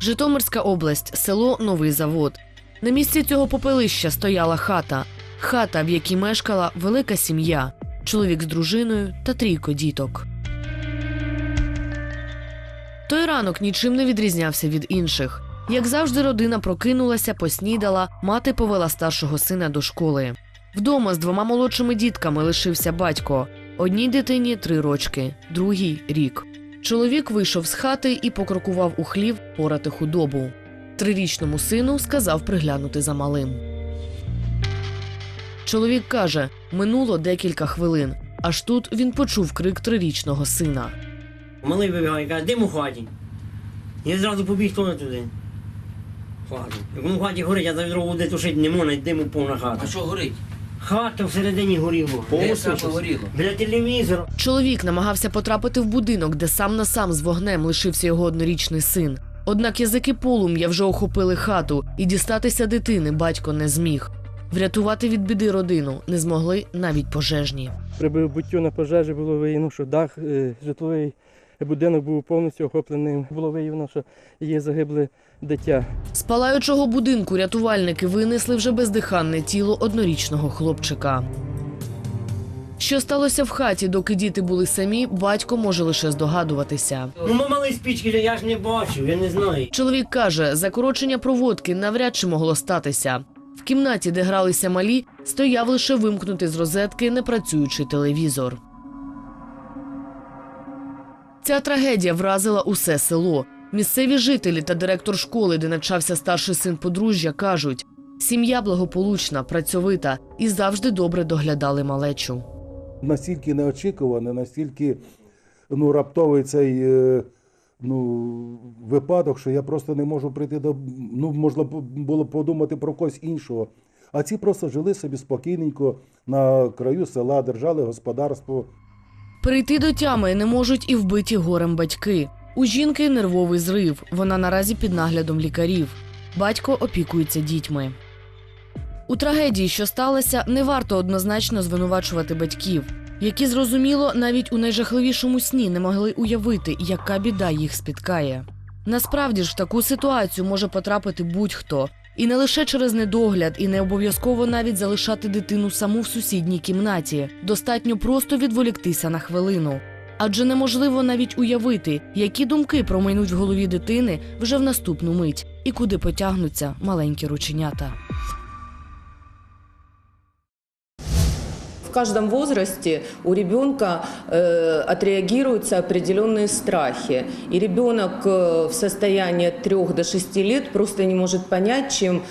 Житомирська область, село Новий Завод. На місці цього попелища стояла хата. Хата, в якій мешкала велика сім'я, чоловік з дружиною та трійко діток. Той ранок нічим не відрізнявся від інших. Як завжди, родина прокинулася, поснідала, мати повела старшого сина до школи. Вдома з двома молодшими дітками лишився батько. Одній дитині три рочки, другій рік. Чоловік вийшов з хати і покрокував у хлів порати худобу. Трирічному сину сказав приглянути за малим. Чоловік каже, минуло декілька хвилин. Аж тут він почув крик трирічного сина. Малий вибігає, каже, дим у хаті. Я зразу побіг туди туди. в Хату. Як воно в хаті горить, я за відро води тушити не можна, диму повна хата. А що горить? Хата всередині горіло. Де Повністю горіло? Біля телевізора. Чоловік намагався потрапити в будинок, де сам на сам з вогнем лишився його однорічний син. Однак язики полум'я вже охопили хату, і дістатися дитини батько не зміг. Врятувати від біди родину не змогли навіть пожежні. При буттю на пожежі було виявлено, що дах е, житловий будинок був повністю охоплений. Було виявлено, що є загибле дитя. З палаючого будинку рятувальники винесли вже бездиханне тіло однорічного хлопчика. Що сталося в хаті, доки діти були самі, батько може лише здогадуватися. Ну, ма- малий спічки, я ж не бачив, я не знаю. Чоловік каже, закорочення проводки навряд чи могло статися. В кімнаті, де гралися малі, стояв лише вимкнутий з розетки непрацюючий телевізор. Ця трагедія вразила усе село. Місцеві жителі та директор школи, де навчався старший син подружжя, кажуть: сім'я благополучна, працьовита і завжди добре доглядали малечу. настільки неочікувано, настільки ну, раптовий цей е, ну, випадок, що я просто не можу прийти до. Ну, можна було подумати про когось іншого. А ці просто жили собі спокійненько на краю села, держали господарство. Прийти до тями не можуть і вбиті горем батьки. У жінки нервовий зрив. Вона наразі під наглядом лікарів. Батько опікується дітьми. У трагедії, що сталося, не варто однозначно звинувачувати батьків, які зрозуміло навіть у найжахливішому сні не могли уявити, яка біда їх спіткає. Насправді ж в таку ситуацію може потрапити будь-хто, і не лише через недогляд, і не обов'язково навіть залишати дитину саму в сусідній кімнаті. Достатньо просто відволіктися на хвилину. Адже неможливо навіть уявити, які думки промайнуть в голові дитини вже в наступну мить, і куди потягнуться маленькі рученята. В каждом возрасте у ребенка э, отреагируются определенные страхи. И ребенок э, в состоянии от 3 до 6 лет просто не может понять, чем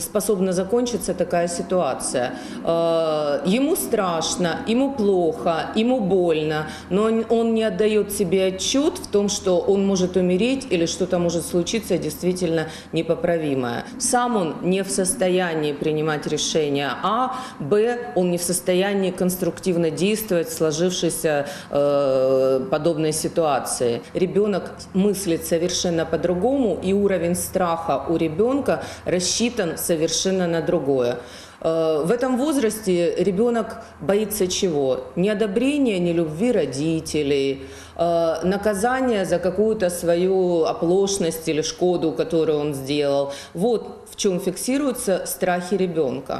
способна закончиться такая ситуация. Э, ему страшно, ему плохо, ему больно, но он не отдает себе отчет в том, что он может умереть или что-то может случиться действительно непоправимое. Сам он не в состоянии принимать решения, а, б, он не в состоянии конструктивно действовать в сложившейся э, подобной ситуации. Ребенок мыслит совершенно по-другому, и уровень страха у ребенка рассчитан совершенно на другое. Э, В этом возрасте ребенок боится чего? Неодобрения, нелюбви родителей, э, наказания за какую-то свою оплошность или шкоду, которую он сделал. Вот в чем фиксируются страхи ребенка.